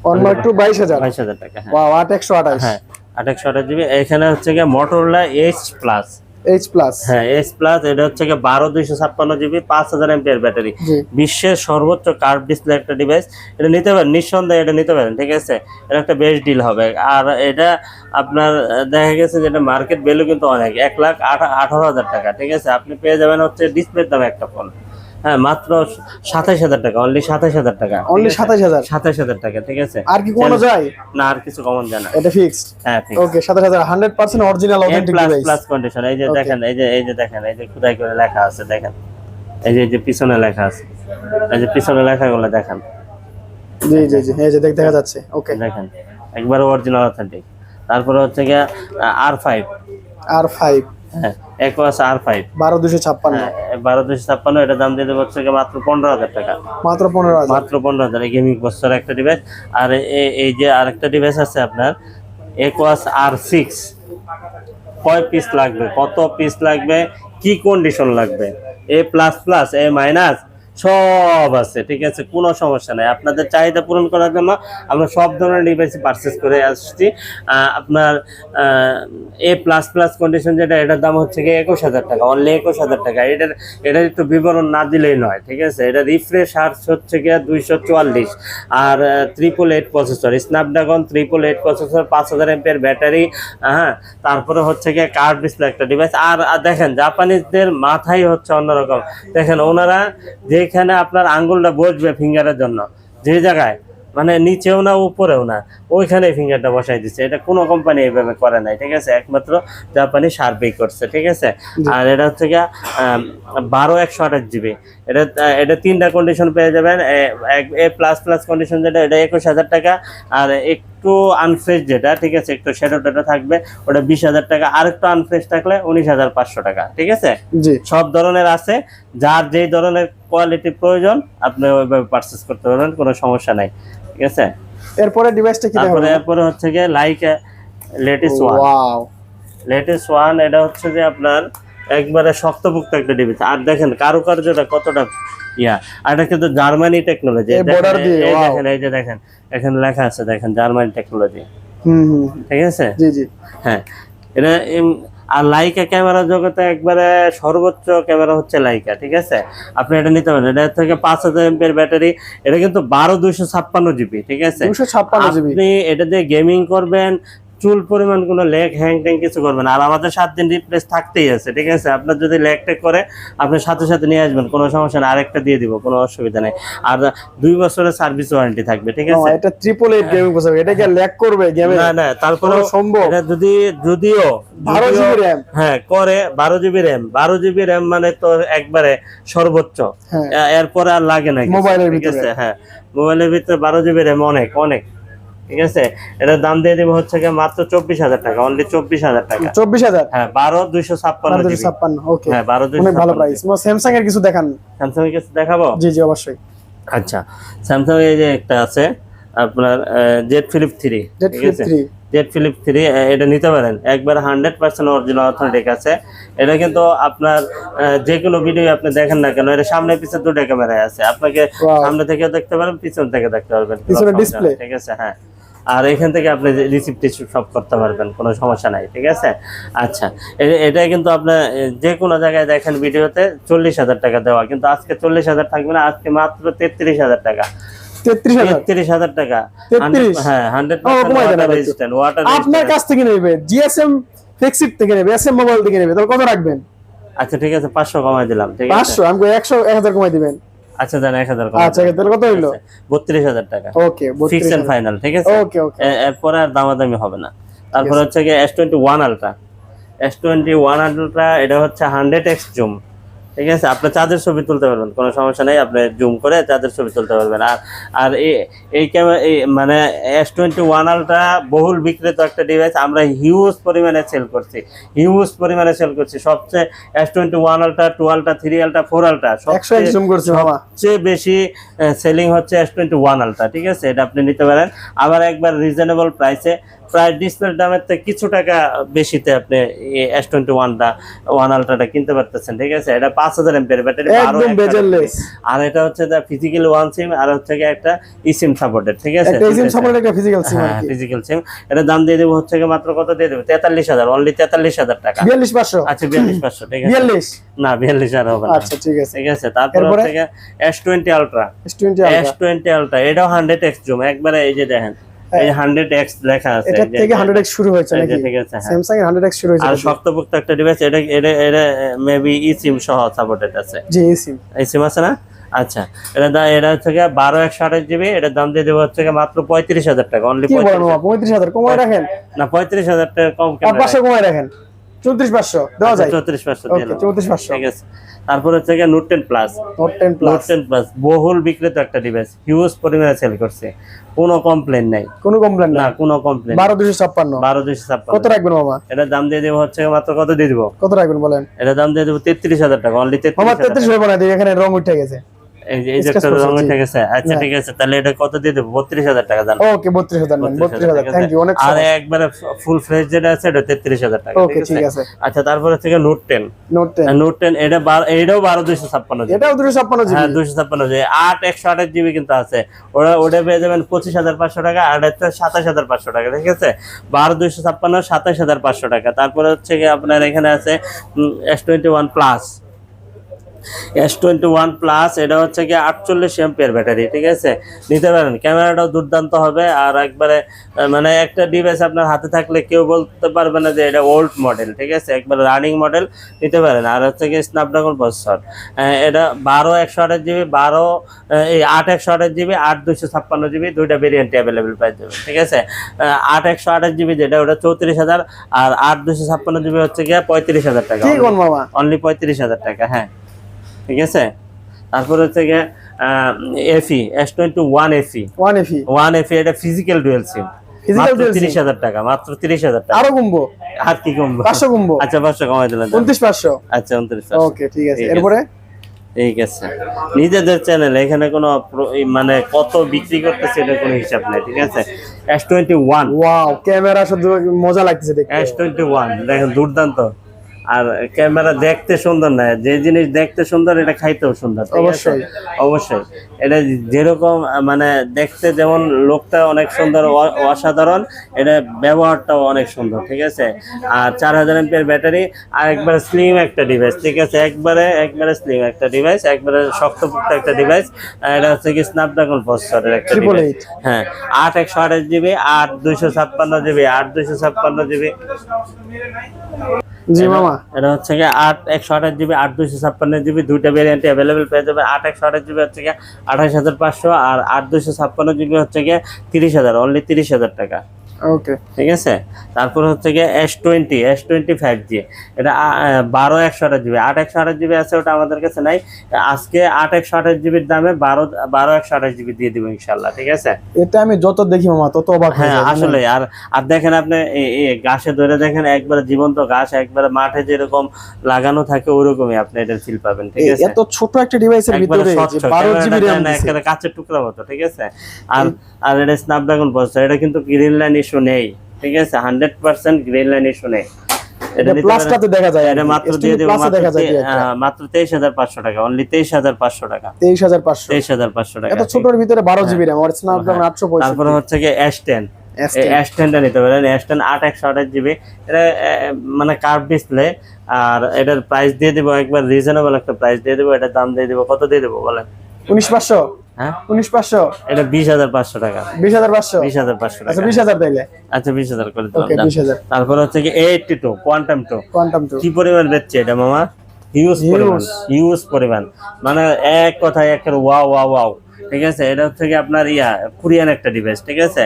ওয়ান মার্ক টু বাইশ হাজার। বাইশ হাজার টাকা হ্যাঁ। আট একশো আঠাশ। হ্যাঁ আঠাশশো আঠাশ জিবি। এখানে হচ্ছে গিয়ে Motorola H plus H plus হ্যাঁ এইচ প্লাস এটা হচ্ছে বারো দুইশো ছাপ্পান্ন জিবি পাঁচ হাজার এমপিয়ার ব্যাটারি বিশ্বের সর্বোচ্চ কার্ভ ডিসপ্লে একটা ডিভাইস এটা নিতে পারেন নিঃসন্দেহে এটা নিতে পারেন ঠিক আছে? এটা একটা বেস্ট ডিল হবে। আর এটা আপনার দেখা গেছে যেটা মার্কেট ভ্যালু কিন্তু অনেক এক লাখ আঠা- আঠারো হাজার টাকা ঠিক আছে? আপনি পেয়ে যাবেন হচ্ছে ডিসপ্লের দাম একটা ফোন হ্যাঁ মাত্র সাতাশ হাজার টাকা অনলি সাতাশ হাজার টাকা। অনলি সাতাশ হাজার? সাতাশ হাজার টাকা ঠিক আছে? আর কি কমানো যায়? না আর কিছু কমন যায় না। এটা ফিক্সড হ্যাঁ ওকে সাতাশ হাজার hundred percent original authentic plus plus condition এই যে দেখেন এই যে এই যে দেখেন এই যে খুদাই করে লেখা আছে দেখেন। এই যে এই যে পিছনে লেখা আছে। এই যে পিছনে লেখাগুলো দেখেন। জি জি জি এই যে দেখ দেখা যাচ্ছে। ওকে দেখেন একবার অরিজিনাল অথেন্টিক তারপরে হচ্ছে গিয়ে আর ফাইভ আর ফাইভ হ্যাঁ। একোয়াস আর ফাইভ বারো দুশো ছাপ্পান্ন। বারো দুশো ছাপ্পান্ন এটা দাম দিয়ে দেবো হচ্ছে মাত্র পনেরো হাজার টাকা। মাত্র পনেরো মাত্র পনেরো হাজার এই গেমিং একটা ডিভাইস আর এই যে আরেকটা ডিভাইস আছে আপনার একোয়াস আর সিক্স কয় পিস লাগবে? কত পিস লাগবে? কি কন্ডিশন লাগবে? A plus plus A minus সব আছে, ঠিক আছে? কোনো সমস্যা নাই। আপনাদের চাহিদা পূরণ করার জন্য আমরা সব ধরনের ডিভাইস পারচেস করে আসছি। আপনার এ প্লাস প্লাস কন্ডিশন যেটা, এটার দাম হচ্ছে গিয়ে একুশ হাজার টাকা অনলি একুশ হাজার টাকা। এটার এটার একটু বিবরণ না দিলেই নয়, ঠিক আছে? এটা রিফ্রেশ হার্স হচ্ছে গিয়ে দুইশো চুয়াল্লিশ। আর triple eight processor Snapdragon triple eight processor পাঁচ হাজার এমপের ব্যাটারি হ্যাঁ? তারপরে হচ্ছে গিয়ে কার্ড ডিসপ্লে একটা ডিভাইস আর দেখেন জাপানিজদের মাথাই হচ্ছে অন্যরকম। দেখেন, ওনারা যেখানে আপনার আঙ্গুলটা বসবে ফিঙ্গারের জন্য। যে জায়গায় মানে নিচেও না উপরেও না ওইখানে ফিঙ্গারটা বসাই দিচ্ছে। এটা কোনো কোম্পানি এইভাবে করে নাই ঠিক আছে? একমাত্র জাপানি সার্ভে করছে ঠিক আছে? আর এটা হচ্ছে গিয়া বারো একশো আঠাশ জিবি এটা এটা তিনটা কন্ডিশন পেয়ে যাবেন। এ প্লাস প্লাস কন্ডিশন যেটা এটা একুশ হাজার টাকা। আর একটু আনফ্রেশ যেটা ঠিক আছে একটু শ্যাডো ট্যাডো থাকবে ওটা বিশ হাজার টাকা। আর একটু আনফ্রেশ থাকলে উনিশ হাজার পাঁচশো টাকা ঠিক আছে? সব ধরনের আছে। যার যেই ধরনের কোয়ালিটি প্রয়োজন আপনি ওইভাবে পারচেস করতে পারবেন কোনো সমস্যা নাই ঠিক আছে? এরপরে ডিভাইসটা কি তারপরে এরপরে হচ্ছে গিয়ে like latest one wow. Latest one এটা হচ্ছে যে আপনার একবারে শক্তপোক্ত একটা ডিভাইস আর দেখেন কারুকার্যটা কতটা ইয়া। আর এটা কিন্তু জার্মানি টেকনোলজি. দেখেন এই যে দেখেন এখানে লেখা আছে দেখেন জার্মানি টেকনোলজি। ঠিক আছে? জি জি। হ্যাঁ। এটা আর লাইকা ক্যামেরা জগতে একবারে সর্বোচ্চ ক্যামেরা হচ্ছে লাইকা ঠিক আছে? আপনি এটা নিতে পারেন। এটা থেকে পাঁচ হাজার এমপের ব্যাটারি। এটা কিন্তু বারো দুইশো ছাপ্পান্ন জিবি ঠিক আছে? দুশো ছাপ্পান্ন জিবি। আপনি এটা দিয়ে গেমিং করবেন চুল পরিমাণ কোনো লেগ হ্যাং ট্যাং কিছু করবেন না। আর আমাদের সাত দিন রিপ্লেস থাকতেই আছে ঠিক আছে? আপনার যদি লেগ টেক করে আপনি সাথে সাথে নিয়ে আসবেন কোনো সমস্যা না আরেকটা দিয়ে দিব কোনো অসুবিধা নেই। আর দুই বছরের সার্ভিস ওয়ারেন্টি থাকবে ঠিক আছে? এটা ট্রিপল এইট গেমিং প্রসেসর এটা কি ল্যাগ করবে গেমে না না তারপরে সম্ভব। এটা যদি যদিও বারো যদিও- জিবি র্যাম হ্যাঁ করে বারো জিবি র্যাম বারো জিবি র্যাম মানে তো একবারে সর্বোচ্চ। হ্যাঁ। এরপরে আর লাগে না মোবাইলের ঠিক ভিতরে। আছে? হ্যাঁ মোবাইলের ভিতরে বারো জিবি র্যাম অনেক অনেক। ঠিক আছে? এটার দাম দিয়ে দেবো হচ্ছে গিয়ে মাত্র চব্বিশ হাজার টাকা অনলি চব্বিশ হাজার টাকা। চব্বিশ হাজার? হ্যাঁ বারো দুইশো ছাপ্পান্ন ছাপ্পান্ন ওকে হ্যাঁ বারো দুইশো অনেক ভালো প্রাইস স্যামসাং এর কিছু দেখান। স্যামসাং এর কিছু দেখাবো? জি জি অবশ্যই। আচ্ছা স্যামসাং এই যে একটা আছে আপনার জেড ফিলিপ থ্রি জেড ঠিক ফ্লিপ আছে জেড ফিলিপ থ্রি এটা নিতে পারেন। একবার হান্ড্রেড পার্সেন্ট অরিজিনাল অথেন্টিক আছে। এটা কিন্তু আপনার যে কোনো ভিডিও আপনি দেখেন না কেন এটা সামনে পিছনে দুটো ক্যামেরায় আছে। আপনাকে সামনে থেকে দেখতে পারেন পিছন থেকে দেখতে পারবেন। ঠিক আছে? হ্যাঁ। আর এখান থেকে আপনি রিসিপ্ট টিসিপ্ট সব করতে পারবেন কোনো সমস্যা নাই ঠিক আছে? আচ্ছা এটা কিন্তু আপনার যে কোনো জায়গায় দেখেন ভিডিওতে চল্লিশ হাজার টাকা দেওয়া কিন্তু আজকে চল্লিশ হাজার থাকবে না আজকে মাত্র তেত্রিশ হাজার টাকা। হ্যাঁ ওয়াটার আপনার কাছ থেকে নেবে জিএসএম ফ্লেক্সিপ থেকে নেবে এসএম মোবাইল থেকে নেবে তাহলে কত রাখবেন? আচ্ছা ঠিক আছে পাঁচশো কমাই দিলাম পাঁচশো আমি একশো এক হাজার কমাই দিবেন। আচ্ছা দেন এক হাজার আচ্ছা তাহলে কত হইল? বত্রিশ হাজার টাকা। ওকে ফিক্স এন্ড ফাইনাল ঠিক আছে? ওকে ওকে এরপর আর দামাদামি হবে না। তারপর হচ্ছে গিয়ে S twenty one ultra S twenty one ultra এটা হচ্ছে হান্ড্রেড এক্স জুম ঠিক আছে? আপনি চাঁদের ছবি তুলতে পারবেন কোনো সমস্যা নেই আপনি জুম করে চাঁদের ছবি তুলতে পারবেন। আর আর এই- ক্যামেরা এই মানে এস টোয়েন্টি ওয়ান আলট্রা বহুল বিক্রিত একটা ডিভাইস আমরা হিউজ পরিমাণে সেল করছি। হিউজ পরিমাণে সেল করছি। সবচেয়ে S twenty one ultra two ultra three ultra four মামা সবচেয়ে বেশি সেলিং হচ্ছে এস টোয়েন্টি ওয়ান আলট্রা ঠিক আছে? এটা আপনি নিতে পারেন। আবার একবার রিজনেবল প্রাইসে প্রায় ডিসপ্লে দামের থেকে কিছু টাকা বেশিতে আপনি এস টোয়েন্টি ওয়ানটা ওয়ান আলট্রাটা কিনতে পারতেছেন ঠিক আছে? এটা পাঁচ হাজার এমপের ব্যাটারি আর এটা হচ্ছে ফিজিক্যাল ওয়ান সিম আর হচ্ছে একটা ই সিম সাপোর্টেড ঠিক আছে? ফিজিক্যাল সিম এটা দাম দিয়ে দেবো হচ্ছে গিয়ে মাত্র কত দিয়ে দেবো? তেতাল্লিশ হাজার অনলি তেতাল্লিশ হাজার টাকা। বিয়াল্লিশ পাঁচশো। আচ্ছা বিয়াল্লিশ পাঁচশো ঠিক আছে? বিয়াল্লিশ। না বিয়াল্লিশ আর হবে আচ্ছা ঠিক আছে। ঠিক আছে তারপর? হচ্ছে S twenty ultra S twenty ultra এটাও হান্ড্রেড এক্স জুম একবারে এই যে দেখেন এই হান্ড্রেড এক্স লেখা আছে। এটা থেকে হান্ড্রেড এক্স শুরু হয়েছে নাকি? ঠিক আছে স্যামসাং এর হান্ড্রেড এক্স শুরু হয়েছে আর শক্তপোক্ত একটা ডিভাইস এটা এটা এটা মেবি ই সিম সহ সাপোর্টেড আছে। জি এই সিম এই সিম আছে না? আচ্ছা এটা দা এটা হচ্ছে বারো একশো আঠাশ জিবি এটার দাম দিয়ে দেবো হচ্ছে মাত্র পঁয়ত্রিশ হাজার টাকা অনলি পঁয়ত্রিশ হাজার কমায় রাখেন? না পঁয়ত্রিশ হাজার টাকা কম পাঁচশো কমায় রাখেন। চৌত্রিশ পাঁচশো দেওয়া যায়। চৌত্রিশ পাঁচশো চৌত্রিশ পাঁচশো। ঠিক আছে। তারপর হচ্ছে গিয়ে note ten plus note ten note plus ten plus বহুল বিক্রেত একটা ডিভাইস হিউজ পরিমাণে সেল করছে। কোনো কমপ্লেন নাই। কোনো কমপ্লেন না কোনো কমপ্লেন বারো দুশো ছাপ্পান্ন। বারো দুইশো ছাপ্পান্ন। কত রাখবেন মামা? এটা দাম দিয়ে দেবো হচ্ছে মাত্র কত দিয়ে দিব? কত রাখবেন বলেন? এটা দাম দিয়ে দেবো তেত্রিশ হাজার টাকা অনলি তেত্রিশ তেত্রিশ এখানে রং উঠে গেছে। এই যে একটা। আচ্ছা হ্যাঁ। ঠিক আছে তাহলে এটা কত দিয়ে দেবো? বত্রিশ হাজার টাকা দাম ওকে থ্যাংক ইউ অনেক আর একবারে ফুল ফ্রেশ যেটা আছে এটা তেত্রিশ হাজার টাকা ওকে ঠিক আছে? আচ্ছা তারপর হচ্ছে নোট টেন নোট এটা এটাও জিবি। এটাও হ্যাঁ কিন্তু আছে। ওরা ওটা পেয়ে যাবেন পঁচিশ হাজার পাঁচশো টাকা আর হচ্ছে সাতাশ হাজার পাঁচশো টাকা ঠিক আছে? বারো দুইশো ছাপ্পান্ন সাতাশ হাজার পাঁচশো টাকা। তারপরে হচ্ছে কি আপনার এখানে আছে S twenty one plus S twenty one plus এটা হচ্ছে কি আটচল্লিশ এমপিয়ার ব্যাটারি ঠিক আছে? নিতে পারেন ক্যামেরাটাও দুর্দান্ত হবে। আর একবারে মানে একটা ডিভাইস আপনার হাতে থাকলে কেউ বলতে পারবে না যে এটা ওল্ড মডেল ঠিক আছে? একবারে রানিং মডেল নিতে পারেন। আর হচ্ছে কি স্ন্যাপড্রাগন প্রসেসর এটা বারো একশো আঠাশ জিবি বারো এই আট একশো আঠাশ জিবি আট দুশো ছাপ্পান্ন জিবি দুইটা ভেরিয়েন্ট অ্যাভেলেবেল পাই যাবেন ঠিক আছে? আট একশো আঠাশ জিবি যেটা ওটা চৌত্রিশ হাজার আর আট দুশো ছাপ্পান্ন জিবি হচ্ছে গিয়ে পঁয়ত্রিশ হাজার টাকা। অনলি পঁয়ত্রিশ হাজার টাকা হ্যাঁ। ঠিক আছে? তারপর হচ্ছে গিয়ে FE S twenty one FE one FE one FE এটা ফিজিক্যাল ডুয়েল সিম Physical মাত্র dual SIM? তিরিশ হাজার টাকা মাত্র তিরিশ হাজার টাকা। আরও কমবো? আর কি কমবো? পাঁচশো কমবো? আচ্ছা পাঁচশো কমাই দিলেন উনত্রিশ পাঁচশো? আচ্ছা উনত্রিশ ওকে ঠিক আছে। এরপরে? ঠিক আছে। নিজেদের চ্যানেল এখানে কোনো মানে কত বিক্রি করতেছে এটা কোনো হিসাব নেই ঠিক আছে? S twenty one wow camera শুধু মজা লাগতেছে দেখতে। এস টোয়েন্টি ওয়ান দেখেন দুর্দান্ত। আর ক্যামেরা দেখতে সুন্দর না যে জিনিস দেখতে সুন্দর এটা খাইতেও সুন্দর অবশ্যই। অবশ্যই। এটা যেরকম মানে দেখতে যেমন লোকটা অনেক সুন্দর অসাধারণ এটা ব্যবহারটাও অনেক সুন্দর ঠিক আছে? আর চার হাজার এমপির ব্যাটারি আর একবারে স্লিম একটা ডিভাইস ঠিক আছে? একবারে একবারে স্লিম একটা ডিভাইস একবারে শক্তপোক্ত একটা ডিভাইস এটা হচ্ছে কি স্ন্যাপড্রাগন প্রসেসরের একটা ডিভাইস হ্যাঁ আট একশো আঠাশ জিবি আট দুইশো ছাপ্পান্ন জিবি আট দুইশো ছাপ্পান্ন জিবি জি মামা। এটা হচ্ছে গিয়ে আট একশো আঠাশ জিবি আট দুইশো ছাপ্পান্ন জিবি দুইটা ভ্যারিয়েন্টে অ্যাভেলেবেল পেয়ে যাবেন। আট একশো আঠাশ জিবি হচ্ছে গিয়ে আঠাশ হাজার পাঁচশো আর আট দুইশো ছাপ্পান্ন জিবি হচ্ছে গিয়ে তিরিশ হাজার অনলি তিরিশ হাজার টাকা। ওকে ঠিক আছে? তারপর হচ্ছে গিয়ে S twenty S twenty five G এটা বারো একশো আঠাশ জিবি। আট একশো আঠাশ জিবি আছে ওটা আমাদের কাছে নাই। আজকে আট একশো আঠাশ জিবির দামে বারো বারো একশো আঠাশ জিবি দিয়ে দিব ইনশাল্লাহ ঠিক আছে? এটা আমি যত দেখি মামা তত অবাক হ্যাঁ আসলে আর আর দেখেন আপনি গাছে ধরে দেখেন একবারে জীবন্ত গাছ একবারে মাঠে যেরকম লাগানো থাকে ওরকমই আপনি এটা ফিল পাবেন ঠিক আছে? এত ছোট একটা ডিভাইসের ভিতরে স্বচ্ছ, যে বারো জিবি র্যাম একেবারে কাঁচের টুকরা মতো ঠিক আছে? আর আর এটা স্ন্যাপড্রাগন প্রসেসর এটা কিন্তু গ্রিন লাইন ইস্যু নেই ঠিক আছে? Hundred percent green line issue নেই। এটা দেখা যায় এটা মাত্র দিয়ে দেবো মাত্র টাকা অনলি টাকা। টাকা ছোটর ভিতরে জিবি র্যাম আর স্ন্যাপড্রাগন আটশো। তারপরে হচ্ছে কি এস টেন S10 এস টেনটা নিতে পারেন। এস টেন আট একশো আঠাশ জিবি এটা মানে কার্ভ ডিসপ্লে আর এটার প্রাইস দিয়ে দেবো একবার রিজনেবল একটা প্রাইস দিয়ে দেবো। এটার দাম দিয়ে দেবো কত দিয়ে দেবো বলেন? উনিশ পাঁচশো। হ্যাঁ? উনিশ পাঁচশো? এটা বিশ হাজার পাঁচশো টাকা। বিশ হাজার পাঁচশো? বিশ হাজার পাঁচশো আচ্ছা টাকা বিশ হাজার তাইলে। আচ্ছা বিশ হাজার করে দিলাম। তারপর হচ্ছে কি eighty two quantum two. Quantum two. কি পরিমাণ বেচছে এটা মামা? হিউজ পরিমাণ। হিউজ। পরিমাণ। মানে এক কথায় একটা ওয়া ওয়া ওয়াও। ঠিক আছে? এটা হচ্ছে কি আপনার ইয়া কোরিয়ান একটা ডিভাইস ঠিক আছে?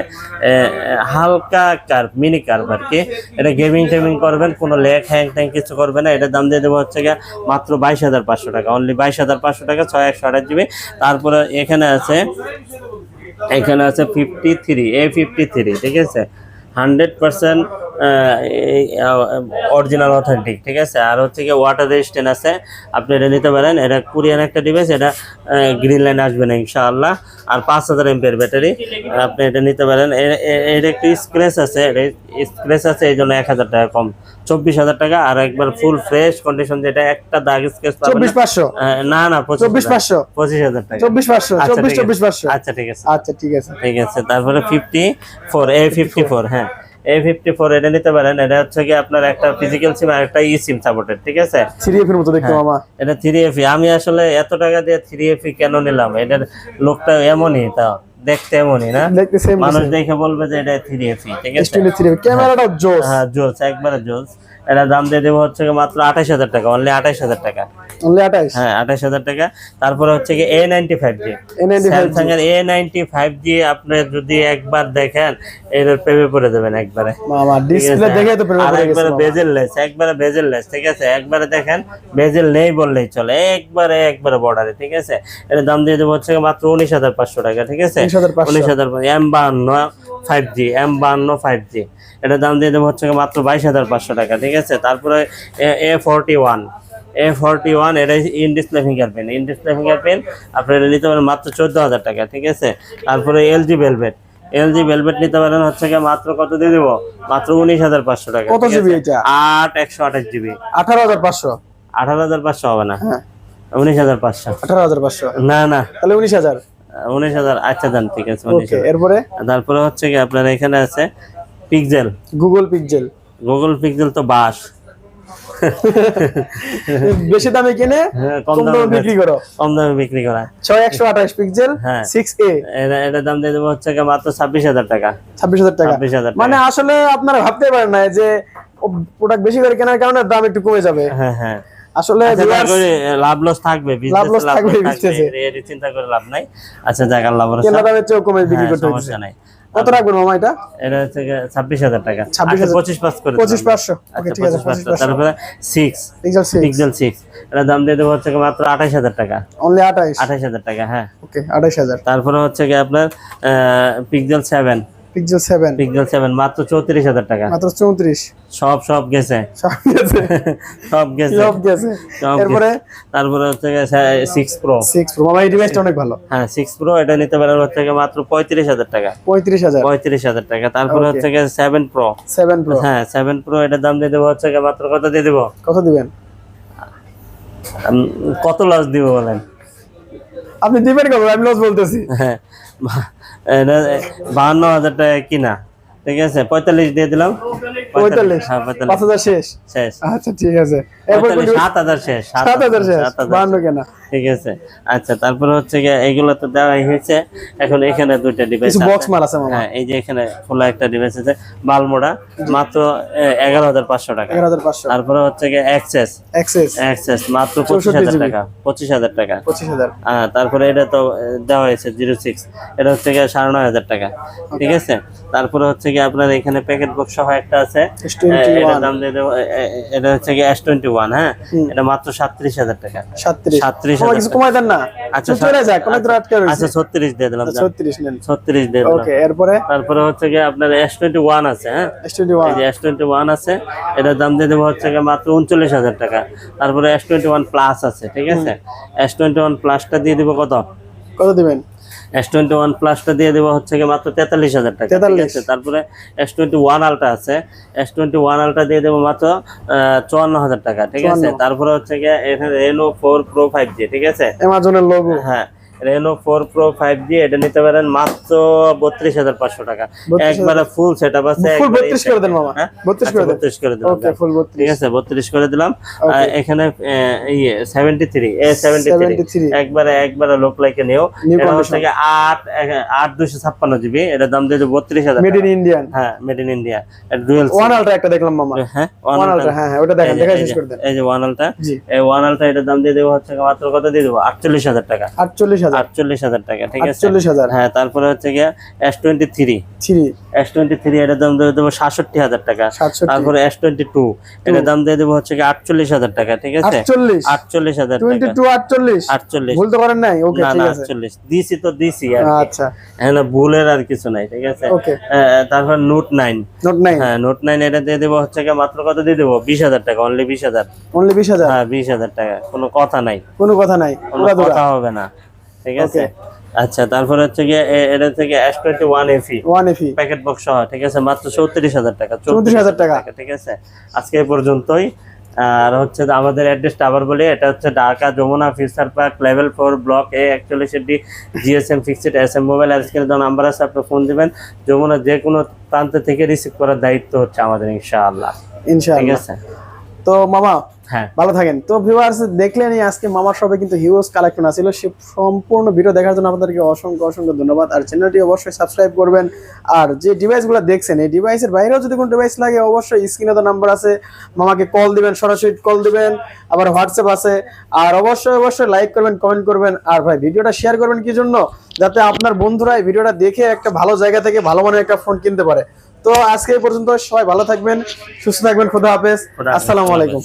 হালকা কার্ভ মিনি কার্ভ আর কি। এটা গেমিং টেমিং করবেন, কোনো লেগ হ্যাং ট্যাং কিছু করবে না। এটার দাম দিয়ে দেবো হচ্ছে গিয়ে মাত্র বাইশ হাজার পাঁচশো টাকা। অনলি বাইশ হাজার পাঁচশো টাকা, ছয় একশো আঠাশ জিবি তারপরে এখানে আছে এখানে আছে fifty three A fifty three ঠিক আছে? হান্ড্রেড পার্সেন্ট অরিজিনাল অথেন্টিক ঠিক আছে? আর হচ্ছে কি ওয়াটার রেজিস্ট্যান্ট আছে। আপনি এটা নিতে পারেন। এটা কোরিয়ান একটা ডিভাইস এটা গ্রিন লাইন আসবে না ইনশাআল্লাহ। আর পাঁচ হাজার এমপির ব্যাটারি আপনি এটা নিতে পারেন। এ- এ- এর একটু স্ক্রেচ আছে স্ক্রেচ আছে এই জন্য এক হাজার টাকা কম। চব্বিশ হাজার টাকা আর একবার ফুল ফ্রেশ কন্ডিশন যেটা একটা দাগ স্ক্রেচ চব্বিশ। পাঁচশো? না না চব্বিশ। পাঁচশো? পঁচিশ হাজার টাকা। চব্বিশ পাঁচশো আচ্ছা, চব্বিশ চব্বিশ পাঁচশো। আচ্ছা ঠিক আছে। আচ্ছা ঠিক আছে। ঠিক আছে তারপরে fifty four A fifty four হ্যাঁ। এ ফিফটি ফোর এটা নিতে পারেন। এটা হচ্ছে কি আপনার একটা ফিজিক্যাল সিম আর একটা ই সিম সাপোর্টেড ঠিক আছে? থ্রি এফ এর মতো দেখতে হ্যাঁ। মামা এটা থ্রি এফ আমি আসলে এত টাকা দিয়ে থ্রি এফ কেন নিলাম? এটার লোকটা এমনই তা দেখতে এমনই না? দেখতে সেম মানুষ দেখে বলবে যে এটা থ্রি এফি ঠিক আছে? ক্যামেরাটা জোস। হ্যাঁ জোস একবারে জোস। এটা দাম দিয়ে দেবো হচ্ছে মাত্র আঠাশ হাজার টাকা অনলি আঠাশ হাজার টাকা। অনলি আঠাইশ? হ্যাঁ আঠাশ হাজার টাকা। তারপরে হচ্ছে কি A ninety five G Samsung এর এ নাইনটি ফাইভ জি আপনি যদি একবার দেখেন এর প্রেমে পড়ে দেবেন একবারে। মামা ডিসপ্লে দেখে তো প্রেমে পড়ে গেছে একবারে মামা। বেজেল লেস একবারে বেজেল লেস ঠিক আছে? একবারে দেখেন বেজেল নেই বললেই চলে। একবারে একবারে বর্ডারে ঠিক আছে? এর দাম দিয়ে দেবো হচ্ছে মাত্র উনিশ হাজার পাঁচশো টাকা ঠিক আছে? 19,500 উনিশ হাজার এম বাহান্ন ফাইভ জি এম বাহান্ন ফাইভ জি এটার দাম দিয়ে দেবো হচ্ছে মাত্র বাইশ হাজার পাঁচশো টাকা ঠিক আছে? তারপরে A forty one A forty one এটা in display fingerprint in display fingerprint আপনি এটা নিতে পারেন মাত্র চোদ্দ হাজার টাকা ঠিক আছে? তারপরে এলজি ভেলভেট এলজি ভেলভেট নিতে পারেন হচ্ছে মাত্র কত দিয়ে দেবো? মাত্র উনিশ হাজার পাঁচশো টাকা কত জিবি এটা? আট একশো আঠাশ জিবি আঠারো হাজার পাঁচশো। আঠারো হাজার পাঁচশো হবে না? হ্যাঁ। উনিশ হাজার পাঁচশো। আঠারো হাজার পাঁচশো। না না। তাহলে উনিশ হাজার। উনিশ হাজার আচ্ছা দেন ঠিক আছে এরপরে? তারপরে হচ্ছে কি আপনার এখানে আছে Pixel Google Pixel Google Pixel তো বাস। বেশি দামে কিনে হ্যাঁ, কম দামে বিক্রি করো। কম দামে বিক্রি করা। ছয় একশো আঠাশ পিক্সেল হ্যাঁ। সিক্স এ এটা এটার দাম দিয়ে দেবো হচ্ছে গিয়ে মাত্র ছাব্বিশ হাজার টাকা। ছাব্বিশ হাজার টাকা। ছাব্বিশ হাজার মানে আসলে আপনারা ভাবতে পারেন না যে প্রোডাক্ট বেশি করে কেনার কারণে দাম একটু কমে যাবে। হ্যাঁ হ্যাঁ। আসলে আচ্ছা, লাভ লস থাকবে লাভ বিজনেসে লস থাকবে এর চিন্তা করে লাভ নাই। আচ্ছা যাক আল্লাহ ভরসা। কেনা দামের চেয়েও কমে বিক্রি হ্যাঁ, করতে সমস্যা হচ্ছে নাই। কত রাখবেন মামা এটা? এটা হচ্ছে ছাব্বিশ হাজার টাকা। 26,000 আচ্ছা, পাস করে পঁচিশ পাঁচশো। ওকে আচ্ছা ঠিক আছে তারপরে six Pixel six Pixel six এটা দাম দিয়ে দেবো হচ্ছে মাত্র আঠাশ হাজার টাকা। অনলি আঠাইশ। আঠাশ হাজার টাকা হ্যাঁ। ওকে আঠাইশ হাজার। তারপরে হচ্ছে কি আপনার Pixel seven Pixel seven Pixel seven মাত্র চৌত্রিশ হাজার টাকা। মাত্র চৌত্রিশ। সব সব গেছে। সব গেছে। সব গেছে। সব গেছে। সব এরপরে? তারপরে হচ্ছে সিক্স প্রো সিক্স প্রো মামা ডিভাইসটা অনেক ভালো। হ্যাঁ সিক্স প্রো এটা নিতে পারেন হচ্ছে মাত্র পঁয়ত্রিশ হাজার টাকা। পঁয়ত্রিশ হাজার। পঁয়ত্রিশ হাজার টাকা। তারপরে হচ্ছে গিয়ে সেভেন প্রো সেভেন প্রো হ্যাঁ সেভেন প্রো এটার দাম দিয়ে দেবো হচ্ছে মাত্র কত দিয়ে দেবো? কত দিবেন? কত লস দিব বলেন? আপনি দিবেন কত? আমি লস বলতেছি। হ্যাঁ এটা বাহান্ন হাজার টাকা কিনা। ঠিক আছে? পঁয়তাল্লিশ দিয়ে দিলাম। পঁয়তাল্লিশ হ্যাঁ পাঁচ হাজার শেষ? শেষ। আচ্ছা ঠিক আছে। এরপর কোন পঁয়তাল্লিশ, device? সাত হাজার শেষ সাত হাজার শেষ বাহান্ন কেনা। ঠিক আছে। আচ্ছা তারপরে হচ্ছে গিয়ে এগুলো তো দেওয়াই হয়েছে। এখন এখানে দুইটা ডিভাইস বক্স মাল আছে হ্যাঁ এই যে এখানে খোলা একটা ডিভাইস আছে বালমোড়া মাত্র এগারো হাজার পাঁচশো টাকা। এগারো হাজার পাঁচশো। তারপরে হচ্ছে গিয়ে অ্যাক্সেস এক্সেস অ্যাক্সেস মাত্র পঁচিশ হাজার টাকা পঁচিশ হাজার টাকা। পঁচিশ হাজার। হ্যাঁ তারপরে এটা তো দেওয়া হয়েছে জিরো সিক্স। এটা হচ্ছে গিয়ে সাড়ে নয় হাজার টাকা। ঠিক আছে? তারপরে হচ্ছে গিয়ে আপনার এখানে প্যাকেট বক্স সহ একটা আছে। দাম এ- এটা হচ্ছে গিয়ে এস টোয়েন্টি ওয়ান হ্যাঁ? এটা মাত্র সাতত্রিশ হাজার টাকা। টাকা। কমাই দেন না। আচ্ছা, আচ্ছা আচ্ছা ছত্রিশ দিয়ে দিলাম। ছত্রিশ নেন। ছত্রিশ দিয়ে দিলাম। ওকে এরপরে? তারপরে হচ্ছে গিয়ে আপনার এস টোয়েন্টি ওয়ান আছে হ্যাঁ? এস টোয়েন্টি ওয়ান আছে এটার দাম দিয়ে দেবো হচ্ছে গিয়ে মাত্র উনচল্লিশ হাজার টাকা। তারপরে এস টোয়েন্টি ওয়ান প্লাস আছে ঠিক আছে? এস টোয়েন্টি ওয়ান প্লাসটা দিয়ে দিব কত? কত দিবেন? এস টোয়েন্টি ওয়ান প্লাসটা দিয়ে দেবো হচ্ছে গিয়ে মাত্র তেতাল্লিশ হাজার টাকা তেতাল্লিশ। তারপরে এস টোয়েন্টি ওয়ান আলটা আছে। এস টোয়েন্টি ওয়ান আলটা দিয়ে দেবো মাত্র চুয়ান্ন হাজার টাকা ঠিক আছে? তারপরে হচ্ছে গিয়ে Reno four pro five G ঠিক আছে? অ্যামাজনের লোগো হ্যাঁ Reno four pro five G এটা নিতে পারেন মাত্র বত্রিশ হাজার পাঁচশো টাকা। একবারে ফুল সেট আপ আছে বত্রিশ করে দেন মামা। হ্যাঁ? বত্রিশ আচ্ছা, করে দেন। 32 করে দিলাম ওকে ফুল বত্রিশ। ঠিক আছে বত্রিশ করে দিলাম। এখানে ইয়ে seventy three A seventy three একবারে একবারে লোক লাইকে নিও। এটা হচ্ছে আট আট দুশো ছাপ্পান্ন জিবি এটার দাম দিয়ে বত্রিশ হাজার মেড ইন ইন্ডিয়ান হ্যাঁ made in India dual one ultra একটা দেখলাম মামা। হ্যাঁ ওয়ান আলট্রা alta। হ্যাঁ হ্যাঁ ওটা দেখেন দেখা শেষ করে দেন। এই যে ওয়ান আলটা এই ওয়ান আলটা এটার দাম দিয়ে দেবো হচ্ছে মাত্র কত দিয়ে দেবো? আটচল্লিশ হাজার টাকা। আটচল্লিশ হাজার। আটচল্লিশ হাজার টাকা ঠিক আছে? আটচল্লিশ হাজার। হ্যাঁ তারপরে হচ্ছে গিয়ে S twenty three three S twenty three এটার দাম দিয়ে দেবো সাতষট্টি হাজার টাকা। তারপরে এস টোয়েন্টি টু এটার দাম দিয়ে দেবো হচ্ছে গিয়ে আটচল্লিশ হাজার টাকা ঠিক আছে? আটচল্লিশ। আটচল্লিশ হাজার টোয়েন্টি টু আটচল্লিশ। আটচল্লিশ। ভুলতে পারেন নাই? ওকে না ঠিক না আছে। আটচল্লিশ। দিছি তো দিছি আর কি। ভুলের আর কিছু নাই ঠিক আছে? তারপর নোট নাইন নোট নাইন হ্যাঁ নোট নাইন এটা দিয়ে দেবো হচ্ছে গিয়ে মাত্র কত দিয়ে দেবো? বিশ হাজার টাকা অনলি বিশ হাজার। অনলি বিশ হাজার। হ্যাঁ বিশ হাজার টাকা। কোনো কথা নাই। কোনো কথা নাই। কোনো কথা হবে না। ঠিক আছে? আচ্ছা তারপর হচ্ছে গিয়ে এটা থেকে S twenty one FE one FE packet box সহ ঠিক আছে? মাত্র চৌত্রিশ হাজার টাকা 34,000 টাকা। ঠিক আছে? আজকে এই পর্যন্তই। আর হচ্ছে আমাদের অ্যাড্রেসটা আবার বলি এটা হচ্ছে Dhaka Jamuna future park level four block A একচল্লিশ D GSM fixed S M mobile আর স্ক্রিনে দেওয়া নাম্বার আছে আপনি ফোন দিবেন। যমুনা যে কোনো প্রান্ত থেকে রিসিভ করার দায়িত্ব হচ্ছে আমাদের ইনশাআল্লাহ। ইনশাআল্লাহ। ঠিক আছে? তো মামা হ্যাঁ। ভালো থাকেন। তো ভিউয়ার্স দেখলেনই আজকে মামার শপে কিন্তু হিউজ কালেকশন আছিল সে সম্পূর্ণ ভিডিও দেখার জন্য আপনাদেরকে অসংখ্য অসংখ্য ধন্যবাদ। আর চ্যানেলটি অবশ্যই সাবস্ক্রাইব করবেন। আর যে ডিভাইসগুলো দেখছেন এই ডিভাইসের বাইরেও যদি কোনো ডিভাইস লাগে অবশ্যই স্ক্রিনে তো নাম্বার আছে। মামাকে কল দিবেন সরাসরি কল দিবেন। আবার হোয়াটসঅ্যাপ আছে। আর অবশ্যই অবশ্যই লাইক করবেন কমেন্ট করবেন। আর ভাই ভিডিওটা শেয়ার করবেন কি জন্য? যাতে আপনার বন্ধুরা এই ভিডিওটা দেখে একটা ভালো জায়গা থেকে ভালো মানের একটা ফোন কিনতে পারে। তো আজকে এই পর্যন্ত সবাই ভালো থাকবেন সুস্থ থাকবেন খোদা হাফেজ আসসালামু আলাইকুম।